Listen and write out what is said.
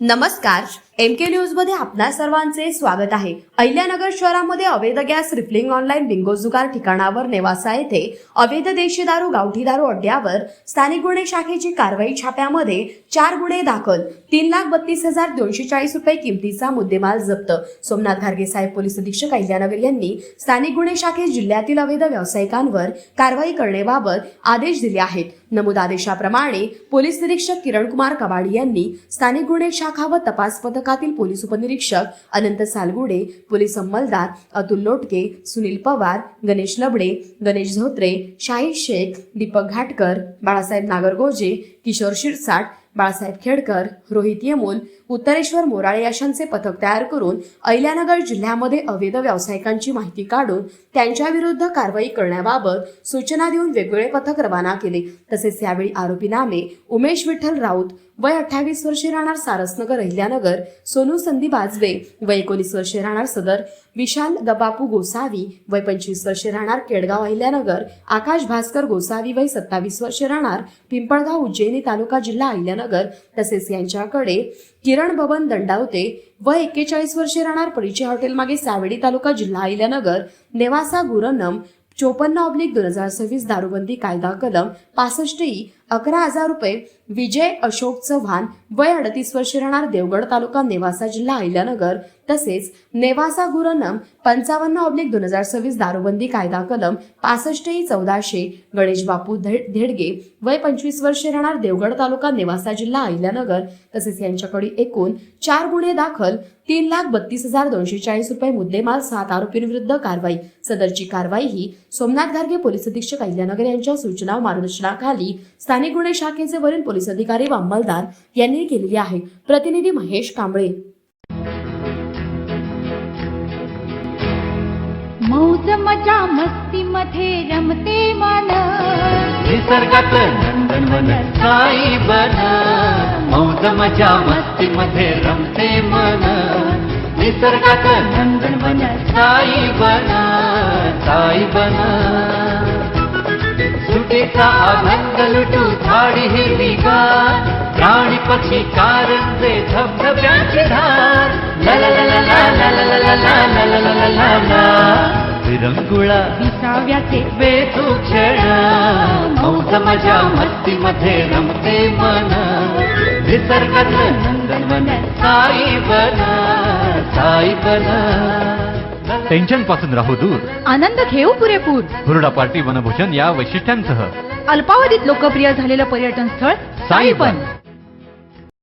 नमस्कार एम के न्यूजमध्ये आपल्या सर्वांचे स्वागत आहे. अहिल्यानगर शहरामध्ये अवैध गॅस रिफिलिंग ऑनलाईन बिंगो जुगार ठिकाणावर नेवासा येथे अवैध देशी दारू गावठी दारू अड्ड्यावर स्थानिक गुन्हे शाखेची कारवाई छाप्यामध्ये चार गुन्हे दाखल. तीन लाख बत्तीस हजार दोनशे चाळीस रुपये किमतीचा मुद्देमाल जप्त. सोमनाथ घारगे साहेब पोलीस अधीक्षक अहिल्यानगर यांनी स्थानिक गुन्हे शाखेत जिल्ह्यातील अवैध व्यावसायिकांवर कारवाई करण्याबाबत आदेश दिले आहेत. नमूद आदेशाप्रमाणे पोलीस निरीक्षक किरण कुमार कबाडी यांनी स्थानिक गुन्हे शाखा व तपास पथकातील पोलीस उपनिरीक्षक अनंत सालगुडे पोलीस अंमलदार अतुल लोटके सुनील पवार गणेश लबडे गणेश धोत्रे शाहीर शेख दीपक घाटकर बाळासाहेब नागरगोजे किशोर शिरसाट बाळासाहेब खेडकर रोहित येमूल उत्तरेश्वर मोराळे याशांचे पथक तयार करून अहिल्यानगर जिल्ह्यामध्ये अवैध व्यावसायिकांची माहिती काढून त्यांच्या विरुद्ध कारवाई करण्याबाबत सूचना देऊन वेगवेगळे पथक रवाना केले. तसेच यावेळी आरोपी नामे उमेश विठ्ठल राऊत वय अठ्ठावीस वर्षे राहणार सारसनगर अहिल्यानगर सोनू संदीप आजबे वय एकोणीस वर्षे राहणार सदर विशाल गबापू गोसावी वय पंचवीस वर्षे राहणार केडगाव अहिल्यानगर आकाश भास्कर गोसावी वय सत्तावीस वर्षे राहणार पिंपळगाव उज्जैनी तालुका जिल्हा अहिल्यानगर तसेच यांच्याकडे किरण भवन दंडावते व एक्केचाळीस वर्षे राहणार परिचय हॉटेल मागे सावेडी तालुका जिल्हा अहिल्यानगर नेवासा गुरनम चोपन्न ऑब्लिक दोन हजार सव्वीस दारूबंदी कायदा कलम पासष्ट ई अकरा हजार रुपये विजय अशोक चव्हाण वय अडतीस वर्ष राहणार देवगड तालुका नेवासा जिल्हा अहिल्यानगर तसेच नेवासा गुरनम पंचावन्न ऑब्लिक दोन हजार सव्वीस दारूबंदी कायदा कलम पासष्ट चौदाशे गणेश बापू धेडगे वय पंचवीस वर्षे राहणार देवगड तालुका नेवासा जिल्हा अहिल्यानगर तसेच यांच्याकडे एकूण चार गुन्हे दाखल तीन लाख बत्तीस हजार दोनशे चाळीस रुपये मुद्देमाल सात आरोपींविरुद्ध कारवाई. सदरची कारवाई ही सोमनाथ गार्गे पोलीस अधीक्षक अहिल्यानगर यांच्या सूचना मार्गदर्शनाखाली स्थानिक गुन्हे शाखेचे वरील पोलीस अधिकारी व अंमलदार यांनी केलेली आहे. प्रतिनिधी महेश कांबळे. मौज मजा मस्ती मध्ये रमते मन. निसर्गात नंदनवन साई बन. मौज मजा मस्ती मध्ये रमते मन. निसर्गात नंदनवन साई बन. साई बन. वेलीचा अभंग लुटू झाडी हिरवी गार प्राणी पक्षी कारंजे धबधब्याची धार विरंगुळा विसाव्याचे वेचू क्षण मौज मजा मस्तीमध्ये रमते मन निसर्गात नंदनवन साई बना साई बना टेन्शनपासून राहू दूर आनंद घेऊ पुरेपूर हुरडा पार्टी वनभूषण या वैशिष्ट्यांसह अल्पावधीत लोकप्रिय झालेलं पर्यटन स्थळ साईबन